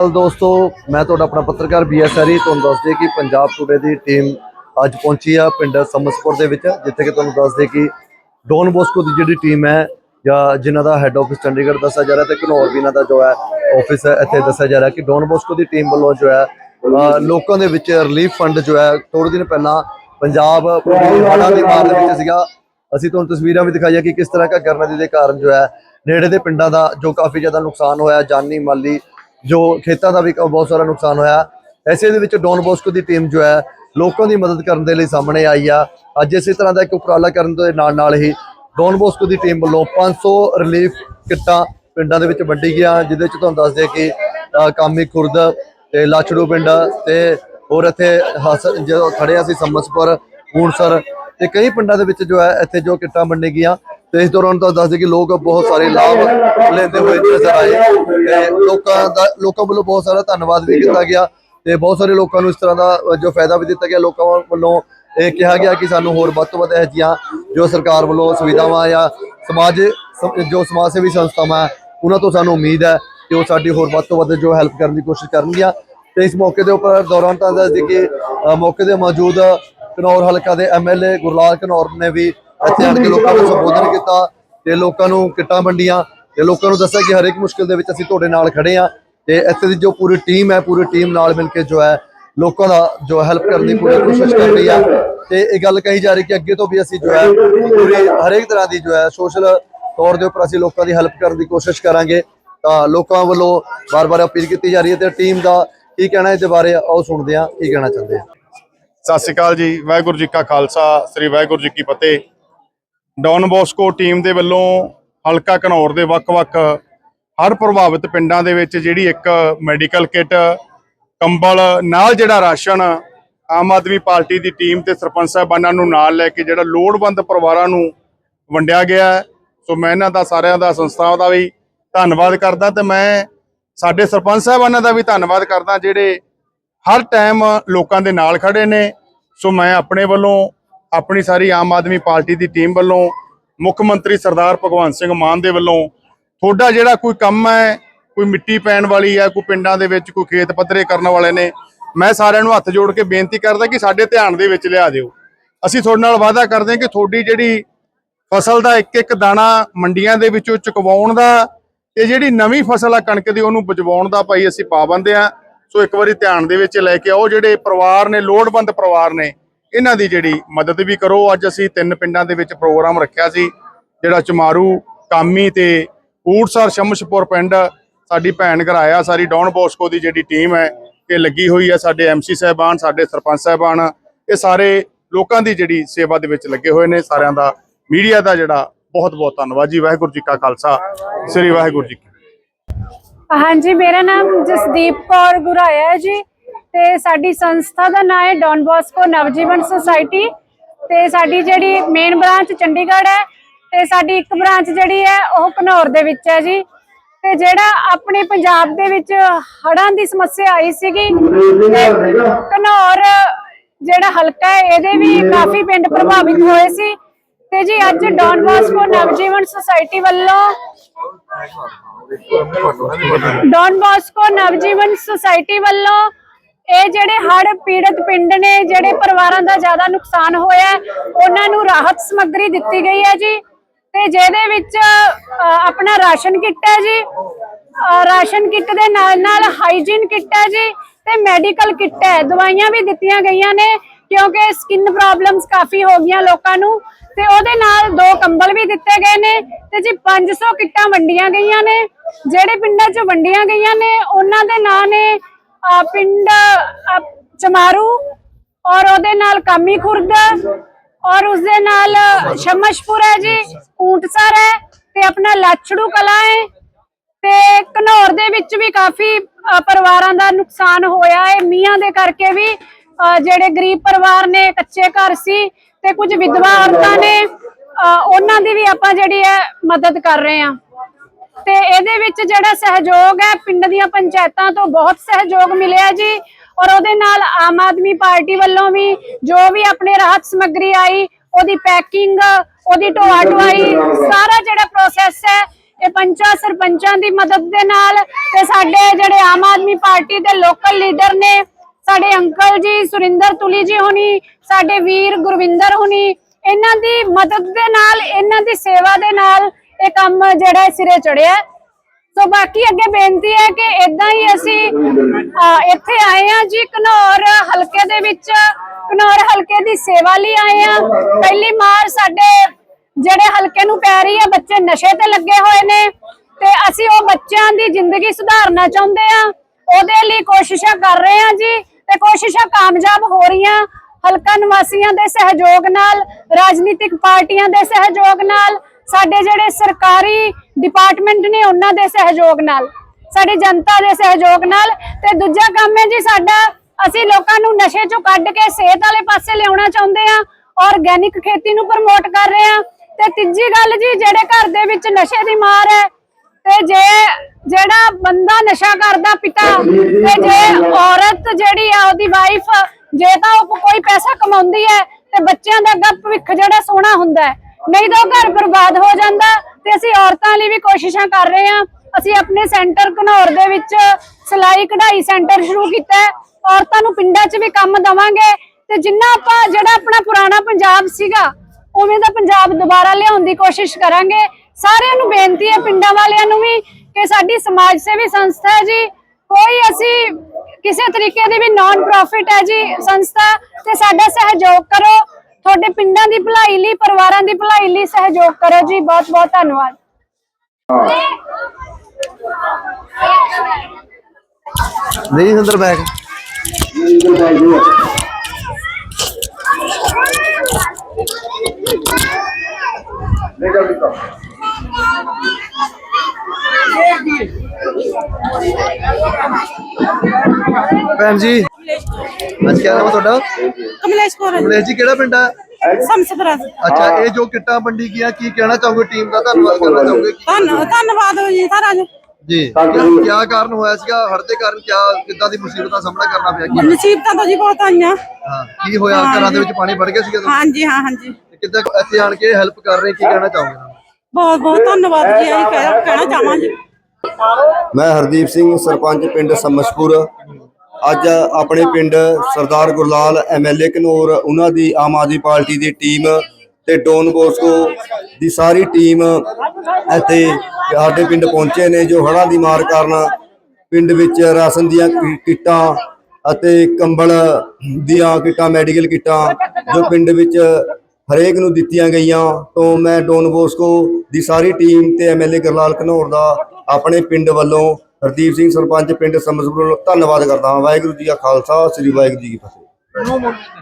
ਹਾਲ ਦੋਸਤੋ, ਮੈਂ ਤੁਹਾਡਾ ਆਪਣਾ ਪੱਤਰਕਾਰ ਬੀਐਸ ਹਰੀ ਤੁਹਾਨੂੰ ਦੱਸ ਦਈਏ ਕਿ ਪੰਜਾਬ ਟੂਡੇ ਦੀ ਟੀਮ ਅੱਜ ਪਹੁੰਚੀ ਆ ਪਿੰਡ ਸਮਸਪੁਰ ਦੇ ਵਿੱਚ, ਜਿੱਥੇ ਕਿ ਤੁਹਾਨੂੰ ਦੱਸ ਦਈਏ ਕਿ ਡੋਨ ਬੋਸਕੋ ਦੀ ਜਿਹੜੀ ਟੀਮ ਹੈ ਜਾਂ ਜਿਨ੍ਹਾਂ ਦਾ ਹੈੱਡ ਆਫਿਸ ਚੰਡੀਗੜ੍ਹ ਦੱਸਿਆ ਜਾ ਰਿਹਾ ਤੇ ਘਨੌਰ ਵੀ ਇਹਨਾਂ ਦਾ ਜੋ ਹੈ ਆਫਿਸ ਹੈ, ਇੱਥੇ ਦੱਸਿਆ ਜਾ ਰਿਹਾ ਕਿ ਡੋਨ ਬੋਸਕੋ ਦੀ ਟੀਮ ਵੱਲੋਂ ਜੋ ਹੈ ਲੋਕਾਂ ਦੇ ਵਿੱਚ ਰਿਲੀਫ ਫੰਡ ਜੋ ਹੈ ਥੋੜੇ ਦਿਨ ਪਹਿਲਾਂ ਪੰਜਾਬ ਹੜ੍ਹਾਂ ਦੀ ਮਾਰ ਦੇ ਵਿੱਚ ਸੀਗਾ। ਅਸੀਂ ਤੁਹਾਨੂੰ ਤਸਵੀਰਾਂ ਵੀ ਦਿਖਾਈਆਂ ਕਿ ਕਿਸ ਤਰ੍ਹਾਂ ਘੱਗਰ ਨਦੀ ਦੇ ਕਾਰਨ ਜੋ ਹੈ, ਨੇੜੇ ਦੇ ਪਿੰਡਾਂ ਦਾ ਜੋ ਕਾਫੀ ਜ਼ਿਆਦਾ ਨੁਕਸਾਨ ਹੋਇਆ, ਜਾਨੀ ਮਾਲੀ ਜੋ ਖੇਤਾਂ ਦਾ ਵੀ ਬਹੁਤ ਸਾਰਾ ਨੁਕਸਾਨ ਹੋਇਆ। ਐਸੇ ਦੇ ਵਿੱਚ ਡੌਨ ਬੋਸਕੋ ਦੀ ਟੀਮ ਜੋ ਹੈ, ਲੋਕਾਂ ਦੀ ਮਦਦ ਕਰਨ ਦੇ ਲਈ ਸਾਹਮਣੇ ਆਈ ਆ। ਅੱਜ ਇਸੇ ਤਰ੍ਹਾਂ ਦਾ ਇੱਕ ਉਪਰਾਲਾ ਕਰਨ ਦੇ ਨਾਲ ਨਾਲ ਹੀ ਡੌਨ ਬੋਸਕੋ ਦੀ ਟੀਮ ਵੱਲੋਂ 500 ਰਿਲੀਫ ਕਿੱਟਾਂ ਪਿੰਡਾਂ ਦੇ ਵਿੱਚ ਵੰਡੀ ਗਿਆ ਜਿਹਦੇ ਵਿੱਚ ਤੁਹਾਨੂੰ ਦੱਸ ਦਿਆ ਕਿ ਕਾਮੀ ਖੁਰਦ ਤੇ ਲਾਚੜੂ ਪਿੰਡ ਤੇ ਹੋਰ ਇੱਥੇ ਹਸ, ਜਦੋਂ ਖੜੇ ਅਸੀਂ ਸੰਮਸਪੁਰ ਹੂਣਸਰ ਤੇ ਕਈ ਪਿੰਡਾਂ ਦੇ ਵਿੱਚ ਜੋ ਹੈ, ਇੱਥੇ ਜੋ ਕਿੱਟਾਂ ਵੰਡੀ ਗਈਆਂ। ਤੇ ਇਸ ਦੌਰਾਨ ਤਾਂ ਦੱਸਦੇ ਕਿ ਲੋਕ ਬਹੁਤ ਸਾਰੇ ਲਾਭ ਲੈਂਦੇ ਹੋਏ ਨਜ਼ਰ ਆਏ ਤੇ ਲੋਕਾਂ ਦਾ ਲੋਕਾਂ ਵੱਲੋਂ ਬਹੁਤ ਸਾਰਾ ਧੰਨਵਾਦ ਵੀ ਕੀਤਾ ਗਿਆ ਤੇ ਬਹੁਤ ਸਾਰੇ ਲੋਕਾਂ ਨੂੰ ਇਸ ਤਰ੍ਹਾਂ ਦਾ ਜੋ ਫਾਇਦਾ ਵੀ ਦਿੱਤਾ ਗਿਆ ਲੋਕਾਂ ਵੱਲੋਂ ਇਹ ਕਿਹਾ ਗਿਆ ਕਿ ਸਾਨੂੰ ਹੋਰ ਵੱਧ ਤੋਂ ਵੱਧ ਇਹ ਜਿਹੀਆਂ ਜੋ ਸਰਕਾਰ ਵੱਲੋਂ ਸੁਵਿਧਾਵਾਂ ਜਾਂ ਸਮਾਜ ਜੋ ਸਮਾਜ ਸੇਵੀ ਸੰਸਥਾਵਾਂ ਹੈ, ਉਹਨਾਂ ਤੋਂ ਸਾਨੂੰ ਉਮੀਦ ਹੈ ਕਿ ਉਹ ਸਾਡੀ ਹੋਰ ਵੱਧ ਤੋਂ ਵੱਧ ਜੋ ਹੈਲਪ ਕਰਨ ਦੀ ਕੋਸ਼ਿਸ਼ ਕਰਨਗੀਆਂ। ਤੇ ਇਸ ਮੌਕੇ ਦੇ ਉੱਪਰ ਦੌਰਾਨ ਤਾਂ ਦੱਸਦੀ ਕਿ ਮੌਕੇ ਦੇ ਮੌਜੂਦ ਘਨੌਰ ਹਲਕਾ ਦੇ ਐਮਐਲਏ ਗੁਰਲਾਲ ਘਨੌਰ ਨੇ ਵੀ ਇੱਥੇ ਆਣ ਕੇ ਲੋਕਾਂ ਨੂੰ ਸੰਬੋਧਨ ਕੀਤਾ ਤੇ ਲੋਕਾਂ ਨੂੰ ਕਿੱਟਾਂ ਵੰਡੀਆਂ ਤੇ ਲੋਕਾਂ ਨੂੰ ਦੱਸਿਆ ਕਿ ਹਰ ਇੱਕ ਮੁਸ਼ਕਲ ਦੇ ਵਿੱਚ ਅਸੀਂ ਤੁਹਾਡੇ ਨਾਲ ਖੜੇ ਆ ਤੇ ਇੱਥੇ ਦੀ ਜੋ ਪੂਰੀ ਟੀਮ ਹੈ ਪੂਰੀ ਟੀਮ ਨਾਲ ਮਿਲ ਕੇ ਜੋ ਹੈ ਲੋਕਾਂ ਦਾ ਜੋ ਹੈਲਪ ਕਰਨ ਦੀ ਪੂਰੀ ਕੋਸ਼ਿਸ਼ ਕਰ ਰਹੀ ਹੈ। ਤੇ ਇਹ ਗੱਲ ਕਹੀ ਜਾ ਰਹੀ ਕਿ ਅੱਗੇ ਤੋਂ ਵੀ ਅਸੀਂ ਜੋ ਹੈ ਪੂਰੀ ਹਰੇਕ ਤਰ੍ਹਾਂ ਦੀ ਜੋ ਹੈ ਸੋਸ਼ਲ ਤੌਰ ਦੇ ਉੱਪਰ ਅਸੀਂ ਲੋਕਾਂ ਦੀ ਹੈਲਪ ਕਰਨ ਦੀ ਕੋਸ਼ਿਸ਼ ਕਰਾਂਗੇ। ਤਾਂ ਲੋਕਾਂ ਵੱਲੋਂ ਬਾਰ-ਬਾਰ ਅਪੀਲ ਕੀਤੀ ਜਾ ਰਹੀ ਹੈ ਤੇ ਟੀਮ ਦਾ ਕੀ ਕਹਿਣਾ ਇਹਦੇ ਬਾਰੇ ਆਓ ਸੁਣਦੇ ਹਾਂ ਕੀ ਕਹਿਣਾ ਚਾਹੁੰਦੇ ਆ। ਸਤਿ ਸ਼੍ਰੀ ਅਕਾਲ ਜੀ ਵਾਹਿਗੁਰੂ ਜੀ ਕਾ ਖਾਲਸਾ ਸ੍ਰੀ ਵਾਹਿਗੁਰੂ ਜੀ ਕੀ ਫਤਿਹ। ਡੌਨ ਬੋਸਕੋ ਟੀਮ ਦੇ ਵੱਲੋਂ ਹਲਕਾ ਘਨੌਰ ਦੇ ਵੱਖ-ਵੱਖ ਹਰ ਪ੍ਰਭਾਵਿਤ ਪਿੰਡਾਂ ਦੇ ਵਿੱਚ ਜਿਹੜੀ ਇੱਕ ਮੈਡੀਕਲ ਕਿੱਟ, ਕੰਬਲ, ਨਾਲ ਜਿਹੜਾ ਰਾਸ਼ਨ, ਆਮ ਆਦਮੀ ਪਾਰਟੀ ਦੀ ਟੀਮ ਤੇ ਸਰਪੰਚ ਸਾਹਿਬਾਨਾਂ ਨੂੰ ਨਾਲ ਲੈ ਕੇ ਜਿਹੜਾ ਲੋੜਵੰਦ ਪਰਿਵਾਰਾਂ ਨੂੰ ਵੰਡਿਆ ਗਿਆ ਸੋ ਮੈਂ ਇਹਨਾਂ ਦਾ ਸਾਰਿਆਂ ਦਾ, ਸੰਸਥਾਵਾਂ ਦਾ ਵੀ ਧੰਨਵਾਦ ਕਰਦਾ ਤੇ ਮੈਂ ਸਾਡੇ ਸਰਪੰਚ ਸਾਹਿਬਾਨਾਂ ਦਾ ਵੀ ਧੰਨਵਾਦ ਕਰਦਾ ਜਿਹੜੇ ਹਰ ਟਾਈਮ ਲੋਕਾਂ ਦੇ ਨਾਲ ਖੜੇ ਨੇ। ਸੋ ਮੈਂ ਆਪਣੇ ਵੱਲੋਂ ਆਪਣੀ ਸਾਰੀ ਆਮ ਆਦਮੀ ਪਾਰਟੀ ਦੀ ਟੀਮ ਵੱਲੋਂ, ਮੁੱਖ ਮੰਤਰੀ ਸਰਦਾਰ ਭਗਵੰਤ ਸਿੰਘ ਮਾਨ ਦੇ ਵੱਲੋਂ, ਤੁਹਾਡਾ ਜਿਹੜਾ ਕੋਈ ਕੰਮ ਹੈ, ਕੋਈ ਮਿੱਟੀ ਪੈਣ ਵਾਲੀ ਹੈ, ਕੋਈ ਪਿੰਡਾਂ ਦੇ ਵਿੱਚ ਕੋਈ ਖੇਤ ਪੱਧਰੇ ਕਰਨ ਵਾਲੇ ਨੇ, ਮੈਂ ਸਾਰਿਆਂ ਨੂੰ ਹੱਥ ਜੋੜ ਕੇ ਬੇਨਤੀ ਕਰਦਾ ਕਿ ਸਾਡੇ ਧਿਆਨ ਦੇ ਵਿੱਚ ਲਿਆ ਦਿਓ। ਅਸੀਂ ਤੁਹਾਡੇ ਨਾਲ ਵਾਅਦਾ ਕਰਦੇ ਹਾਂ ਕਿ ਤੁਹਾਡੀ ਜਿਹੜੀ ਫਸਲ ਦਾ ਇੱਕ ਇੱਕ ਦਾਣਾ ਮੰਡੀਆਂ ਦੇ ਵਿੱਚੋਂ ਚੁਕਵਾਉਣ ਦਾ ਤੇ ਜਿਹੜੀ ਨਵੀਂ ਫਸਲ ਆ ਕਣਕ ਦੀ, ਉਹਨੂੰ ਬਚਵਾਉਣ ਦਾ ਭਾਈ ਅਸੀਂ ਪਾਬੰਦ ਆ ਸੋ ਇੱਕ ਵਾਰੀ ਧਿਆਨ ਦੇ ਵਿੱਚ ਲੈ ਕੇ ਆਓ, ਜਿਹੜੇ ਪਰਿਵਾਰ ਨੇ, ਲੋੜਵੰਦ ਪਰਿਵਾਰ ਨੇ ਇਹਨਾਂ ਦੀ ਜਿਹੜੀ ਮਦਦ ਵੀ ਕਰੋ। ਅੱਜ ਅਸੀਂ ਤਿੰਨ ਪਿੰਡਾਂ ਦੇ ਵਿੱਚ ਪ੍ਰੋਗਰਾਮ ਰੱਖਿਆ ਸੀ, ਜਿਹੜਾ ਚਮਾਰੂ, ਕਾਮੀ ਤੇ ਊਟਸਰ ਸ਼ਮਸ਼ਪੁਰ ਪਿੰਡ ਸਾਡੀ ਭੈਣ ਘਰਾਇਆ ਸਾਰੀ ਡੌਨ ਬੋਸਕੋ ਦੀ ਜਿਹੜੀ ਟੀਮ ਹੈ, ਇਹ ਲੱਗੀ ਹੋਈ ਹੈ। ਸਾਡੇ ਐਮਸੀ ਸਾਹਿਬਾਨ, ਸਾਡੇ ਸਰਪੰਚ ਸਾਹਿਬਾਨ, ਇਹ ਸਾਰੇ ਲੋਕਾਂ ਦੀ ਜਿਹੜੀ ਸੇਵਾ ਦੇ ਵਿੱਚ ਲੱਗੇ ਹੋਏ ਨੇ। ਸਾਰਿਆਂ ਦਾ, ਮੀਡੀਆ ਦਾ ਜਿਹੜਾ ਬਹੁਤ ਬਹੁਤ ਧੰਨਵਾਦ ਜੀ। ਵਾਹਿਗੁਰੂ ਜੀ ਕਾ ਖਾਲਸਾ। ਸ੍ਰੀ ਵਾਹਿਗੁਰੂ ਜੀ ਕੀ ਹਾਂਜੀ, ਮੇਰਾ ਨਾਮ ਜਸਦੀਪ ਕੌਰ ਗੁਰਾਇਆ ਹੈ ਜੀ। ਤੇ ਸਾਡੀ ਸੰਸਥਾ ਦਾ ਨਾਮ ਹੈ ਡੌਨ ਬੋਸਕੋ ਨਵਜੀਵਨ ਸੁਸਾਇਟੀ ਤੇ ਸਾਡੀ ਜਿਹੜੀ ਮੇਨ ਬ੍ਰਾਂਚ ਚੰਡੀਗੜ੍ਹ ਹੈ ਤੇ ਸਾਡੀ ਇੱਕ ਬ੍ਰਾਂਚ ਜਿਹੜੀ ਹੈ ਉਹ ਘਨੌਰ ਦੇ ਵਿੱਚ ਹੈ ਜੀ। ਤੇ ਜਿਹੜਾ ਆਪਣੇ ਪੰਜਾਬ ਦੇ ਵਿੱਚ ਹੜ੍ਹਾਂ ਦੀ ਸਮੱਸਿਆ ਆਈ ਸੀਗੀ ਘਨੌਰ ਜਿਹੜਾ ਹਲਕਾ ਹੈ ਇਹਦੇ ਵੀ ਕਾਫੀ ਪਿੰਡ ਪ੍ਰਭਾਵਿਤ ਹੋਏ ਸੀ। ਤੇ ਜੀ ਅੱਜ ਡੌਨ ਬੋਸਕੋ ਨਵਜੀਵਨ ਸੁਸਾਇਟੀ ਵੱਲੋਂ ਡੌਨ ਬੋਸਕੋ ਨਵਜੀਵਨ ਸੁਸਾਇਟੀ ਵੱਲੋਂ ਇਹ ਜਿਹੜੇ ਹੜ੍ਹ ਪੀੜਤ ਪਿੰਡ ਨੇ, ਜਿਹੜੇ ਪਰਿਵਾਰਾਂ ਦਾ ਜ਼ਿਆਦਾ ਨੁਕਸਾਨ ਹੋਇਆ ਉਹਨਾਂ ਨੂੰ ਰਾਹਤ ਸਮੱਗਰੀ ਦਿੱਤੀ ਗਈ ਹੈ ਜੀ। ਤੇ ਜਿਹਦੇ ਵਿੱਚ ਆਪਣਾ ਰਾਸ਼ਨ ਕਿੱਟ ਹੈ ਜੀ। ਰਾਸ਼ਨ ਕਿੱਟ ਦੇ ਨਾਲ ਨਾਲ ਹਾਈਜੀਨ ਕਿੱਟ ਹੈ ਜੀ ਤੇ ਮੈਡੀਕਲ ਕਿੱਟ ਹੈ। ਦਵਾਈਆਂ ਵੀ ਦਿੱਤੀਆਂ ਗਈਆਂ ਨੇ, ਕਿਉਂਕਿ ਸਕਿਨ ਪ੍ਰੋਬਲਮਸ ਕਾਫੀ ਹੋ ਗਈਆਂ ਲੋਕਾਂ ਨੂੰ। ਤੇ ਉਹਦੇ ਨਾਲ ਦੋ ਕੰਬਲ ਵੀ ਦਿੱਤੇ ਗਏ ਨੇ ਤੇ ਜੀ 500 ਕਿੱਟਾਂ ਵੰਡੀਆਂ ਗਈਆਂ ਨੇ। ਜਿਹੜੇ ਪਿੰਡਾਂ 'ਚ ਵੰਡੀਆਂ ਗਈਆਂ ਨੇ, ਉਹਨਾਂ ਦੇ ਨਾਂ ਨੇ ਪਿੰਡ ਚਮਾਰੂ ਔਰ ਉਹਦੇ ਨਾਲ ਕਾਮੀ ਖੁਰਦ ਔਰ ਉਸਦੇ ਨਾਲ ਸ਼ਮਸ਼ਪੁਰ ਹੈ ਜੀ ਊਂਟਸਰ ਹੈ ਤੇ ਆਪਣਾ ਲਾਛੜੂ ਕਲਾ ਹੈ ਤੇ ਘਨੌਰ ਦੇ ਵਿੱਚ ਵੀ ਕਾਫੀ ਪਰਿਵਾਰਾਂ ਦਾ ਨੁਕਸਾਨ ਹੋਇਆ ਹੈ ਮੀਆਂ ਦੇ ਕਰਕੇ ਵੀ ਜਿਹੜੇ ਗਰੀਬ ਪਰਿਵਾਰ ਨੇ, ਕੱਚੇ ਘਰ ਸੀ ਤੇ ਕੁਝ ਵਿਧਵਾ ਔਰਤਾਂ ਨੇ ਉਹਨਾਂ ਦੀ ਵੀ ਆਪਾਂ ਜਿਹੜੀ ਹੈ ਮਦਦ ਕਰ ਰਹੇ ਹਾਂ। ਤੇ ਇਹਦੇ ਵਿੱਚ ਜਿਹੜਾ ਸਹਿਯੋਗ ਹੈ, ਪਿੰਡ ਦੀਆਂ ਪੰਚਾਇਤਾਂ ਤੋਂ ਬਹੁਤ ਸਹਿਯੋਗ ਮਿਲਿਆ ਜੀ। ਔਰ ਉਹਦੇ ਨਾਲ ਆਮ ਆਦਮੀ ਪਾਰਟੀ ਵੱਲੋਂ ਵੀ ਜੋ ਵੀ ਆਪਣੇ ਰਾਹਤ ਸਮੱਗਰੀ ਆਈ, ਉਹਦੀ ਪੈਕਿੰਗ, ਉਹਦੀ ਢੋਆ ਢੁਆਈ, ਸਾਰਾ ਜਿਹੜਾ ਪ੍ਰੋਸੈਸ ਹੈ, ਇਹ ਪੰਚਾਂ ਸਰਪੰਚਾਂ ਦੀ ਮਦਦ ਦੇ ਨਾਲ ਤੇ ਸਾਡੇ ਜਿਹੜੇ ਆਮ ਆਦਮੀ ਪਾਰਟੀ ਦੇ ਲੋਕਲ ਲੀਡਰ ਨੇ, ਸਾਡੇ ਅੰਕਲ ਜੀ, ਸੁਰਿੰਦਰ ਤੁਲੀ ਜੀ ਹੁਣੀ, ਸਾਡੇ ਵੀਰ ਗੁਰਵਿੰਦਰ ਹੁਣੀ, ਇਹਨਾਂ ਦੀ ਮਦਦ ਦੇ ਨਾਲ, ਇਹਨਾਂ ਦੀ ਸੇਵਾ ਦੇ ਨਾਲ ਇਹ ਕੰਮ ਜਿਹੜਾ ਸਿਰੇ ਚੜਿਆ। ਸੋ ਬਾਕੀ ਅੱਗੇ ਬੇਨਤੀ ਹੈ ਕਿ ਇਦਾਂ ਹੀ ਅਸੀਂ ਇੱਥੇ ਆਏ ਆ ਜੀ ਘਨੌਰ ਹਲਕੇ ਦੇ ਵਿੱਚ। ਘਨੌਰ ਹਲਕੇ ਦੀ ਸੇਵਾ ਲਈ ਆਏ ਆ ਪਹਿਲੀ ਮਾਰ ਸਾਡੇ ਜਿਹੜੇ ਹਲਕੇ ਨੂੰ ਪੈ ਰਹੀ ਹੈ, ਬੱਚੇ ਨਸ਼ੇ ਤੇ ਲੱਗੇ ਹੋਏ ਨੇ ਤੇ ਅਸੀਂ ਉਹ ਬੱਚਿਆਂ ਦੀ ਜ਼ਿੰਦਗੀ ਸੁਧਾਰਨਾ ਚਾਹੁੰਦੇ ਆ ਉਹਦੇ ਲਈ ਕੋਸ਼ਿਸ਼ਾਂ ਕਰ ਰਹੇ ਆ ਜੀ ਤੇ ਕੋਸ਼ਿਸ਼ਾਂ ਕਾਮਯਾਬ ਹੋ ਰਹੀਆਂ। ਹਲਕਾ ਨਿਵਾਸੀਆਂ ਦੇ ਸਹਿਯੋਗ ਨਾਲ, ਰਾਜਨੀਤਿਕ ਪਾਰਟੀਆਂ ਦੇ ਸਹਿਯੋਗ ਨਾਲ ਸਾਡੇ ਜਿਹੜੇ ਸਰਕਾਰੀ ਡਿਪਾਰਟਮੈਂਟ ਨੇ ਉਹਨਾਂ ਦੇ ਸਹਿਯੋਗ ਨਾਲ, ਸਾਡੀ ਜਨਤਾ ਦੇ ਸਹਿਯੋਗ ਨਾਲ ਤੇ ਦੂਜਾ ਕੰਮ ਹੈ ਜੀ ਸਾਡਾ, ਅਸੀਂ ਲੋਕਾਂ ਨੂੰ ਨਸ਼ੇ ਚੋਂ ਕੱਢ ਕੇ ਸਿਹਤ ਵਾਲੇ ਪਾਸੇ ਲਿਆਉਣਾ ਚਾਹੁੰਦੇ ਆ ਆਰਗੈਨਿਕ ਖੇਤੀ ਨੂੰ ਪ੍ਰਮੋਟ ਕਰ ਰਹੇ ਆ ਤੇ ਤੀਜੀ ਗੱਲ ਜੀ, ਜਿਹੜੇ ਘਰ ਦੇ ਵਿੱਚ ਨਸ਼ੇ ਦੀ ਮਾਰ ਹੈ ਤੇ ਜੇ ਜਿਹੜਾ ਬੰਦਾ ਨਸ਼ਾ ਕਰਦਾ ਪਿਤਾ ਤੇ ਜੇ ਔਰਤ ਜਿਹੜੀ ਆ ਉਹਦੀ ਵਾਈਫ ਜੇ ਤਾਂ ਉਹ ਕੋਈ ਪੈਸਾ ਕਮਾਉਂਦੀ ਹੈ ਤੇ ਬੱਚਿਆਂ ਦਾ ਅੱਗਾ ਭਵਿੱਖ ਜਿਹੜਾ ਸੋਹਣਾ ਹੁੰਦਾ ਹੈ। ਨਹੀਂ ਤਾਂ ਘਰ ਬਰਬਾਦ ਹੋ ਜਾਂਦਾ ਤੇ ਅਸੀਂ ਔਰਤਾਂ ਲਈ ਵੀ ਕੋਸ਼ਿਸ਼ਾਂ ਕਰ ਰਹੇ ਹਾਂ। ਅਸੀਂ ਆਪਣੇ ਸੈਂਟਰ ਘਨੌਰ ਦੇ ਵਿੱਚ ਸਿਲਾਈ ਕਢਾਈ ਸੈਂਟਰ ਸ਼ੁਰੂ ਕੀਤਾ ਹੈ। ਔਰਤਾਂ ਨੂੰ ਪਿੰਡਾਂ 'ਚ ਵੀ ਕੰਮ ਦਵਾਂਗੇ ਤੇ ਜਿੰਨਾ ਆਪਾਂ ਜਿਹੜਾ ਆਪਣਾ ਪੁਰਾਣਾ ਪੰਜਾਬ ਸੀਗਾ, ਉਵੇਂ ਦਾ ਪੰਜਾਬ ਦੁਬਾਰਾ ਲਿਆਉਣ ਦੀ ਕੋਸ਼ਿਸ਼ ਕਰਾਂਗੇ। ਸਾਰਿਆਂ ਨੂੰ ਬੇਨਤੀ ਹੈ, ਪਿੰਡਾਂ ਵਾਲਿਆਂ ਨੂੰ ਵੀ ਕਿ ਸਾਡੀ ਸਮਾਜ ਸੇਵੀ ਸੰਸਥਾ ਹੈ ਜੀ, ਕੋਈ ਅਸੀਂ ਕਿਸੇ ਤਰੀਕੇ ਦੀ ਵੀ ਨਾਨ ਪ੍ਰੋਫਿਟ ਹੈ ਜੀ ਸੰਸਥਾ, ਤੇ ਸਾਡਾ ਸਹਿਯੋਗ ਕਰੋ। ਤੁਹਾਡੇ ਪਿੰਡਾਂ ਦੀ ਭਲਾਈ ਲਈ, ਪਰਿਵਾਰਾਂ ਦੀ ਭਲਾਈ ਲਈ ਸਹਿਯੋਗ ਕਰੋ ਜੀ, ਬਹੁਤ ਬਹੁਤ ਧੰਨਵਾਦ। ਨਹੀਂ ਅੰਦਰ ਬੈਗ ਭੈਣ ਜੀ, ਅੱਜ ਕਿਆ ਨਾਮ ਹੈ ਤੁਹਾਡਾ? ਕਮਲੇਸ਼ ਕੌਰ ਹੈ ਕਮਲੇਸ਼ ਜੀ ਕਿਹੜਾ ਪਿੰਡ ਹੈ ਸੰਸਪਰਾ ਅੱਛਾ ਇਹ ਜੋ ਕਿੱਟਾਂ ਵੰਡੀ ਗਿਆ ਕੀ ਕਹਿਣਾ ਚਾਹੋਗੇ? ਟੀਮ ਦਾ ਧੰਨਵਾਦ ਕਰਨਾ ਚਾਹੋਗੇ? ਧੰਨ ਧੰਨਵਾਦ ਹੋ ਜੀ ਸਾਰਾ ਜੀ। ਜੀ। ਕੀ ਕਾਰਨ ਹੋਇਆ ਸੀਗਾ? ਹੜ੍ਹ ਦੇ ਕਾਰਨ ਕਿਆ ਕਿੱਦਾਂ ਦੀ ਮੁਸੀਬਤ ਦਾ ਸਾਹਮਣਾ ਕਰਨਾ ਪਿਆ? ਕੀ ਮੁਸੀਬਤਾਂ ਤਾਂ ਜੀ ਬਹੁਤ ਆਈਆਂ। ਹਾਂ ਕੀ ਹੋਇਆ? ਘਰਾਂ ਦੇ ਵਿੱਚ ਪਾਣੀ ਵੜ ਗਿਆ ਸੀਗਾ ਹਾਂਜੀ ਹਾਂ ਹਾਂਜੀ। ਕਿੱਦਾਂ ਇੱਥੇ ਆਣ ਕੇ ਹੈਲਪ ਕਰ ਰਹੇ? ਕੀ ਕਹਿਣਾ ਚਾਹੋਗੇ? ਬਹੁਤ ਬਹੁਤ ਧੰਨਵਾਦ ਜੀ ਕਹਿ- ਕਹਿਣਾ ਚਾਹਾਂਗੇ ਮੈਂ ਹਰਦੀਪ ਸਿੰਘ ਸਰਪੰਚ ਪਿੰਡ ਸਮਸਪੁਰ। ਅੱਜ ਆਪਣੇ ਪਿੰਡ ਸਰਦਾਰ ਗੁਰਲਾਲ ਐਮਐਲਏ ਘਨੌਰ ਉਹਨਾਂ ਦੀ ਆਮ ਆਦਮੀ ਪਾਰਟੀ ਦੀ ਟੀਮ ਤੇ ਡੋਨ ਬੋਸਕੋ ਦੀ ਸਾਰੀ ਟੀਮ ਇੱਥੇ ਸਾਡੇ ਪਿੰਡ ਪਹੁੰਚੇ ਨੇ, ਜੋ ਹੜ੍ਹਾਂ ਦੀ ਮਾਰ ਕਾਰਨ ਪਿੰਡ ਵਿੱਚ ਰਾਸ਼ਨ ਦੀਆਂ ਕਿੱਟਾਂ ਅਤੇ ਕੰਬਲ ਦੀਆਂ ਕਿੱਟਾਂ, ਮੈਡੀਕਲ ਕਿੱਟਾਂ ਜੋ ਪਿੰਡ ਵਿੱਚ ਹਰੇਕ ਨੂੰ ਦਿੱਤੀਆਂ ਗਈਆਂ। ਤੋਂ ਮੈਂ ਡੋਨ ਬੋਸਕੋ ਦੀ ਸਾਰੀ ਟੀਮ ਤੇ ਐਮਐਲਏ ਗੁਰਲਾਲ ਘਨੌਰ ਦਾ ਆਪਣੇ ਪਿੰਡ ਵੱਲੋਂ ਹਰਦੀਪ ਸਿੰਘ ਸਰਪੰਚ ਪਿੰਡ ਸਮਸਪੁਰ ਵੱਲੋਂ ਧੰਨਵਾਦ ਕਰਦਾ ਹਾਂ। ਵਾਹਿਗੁਰੂ ਜੀ ਕਾ ਖਾਲਸਾ, ਸ੍ਰੀ ਵਾਹਿਗੁਰੂ ਜੀ ਕੀ ਫਤਿਹ।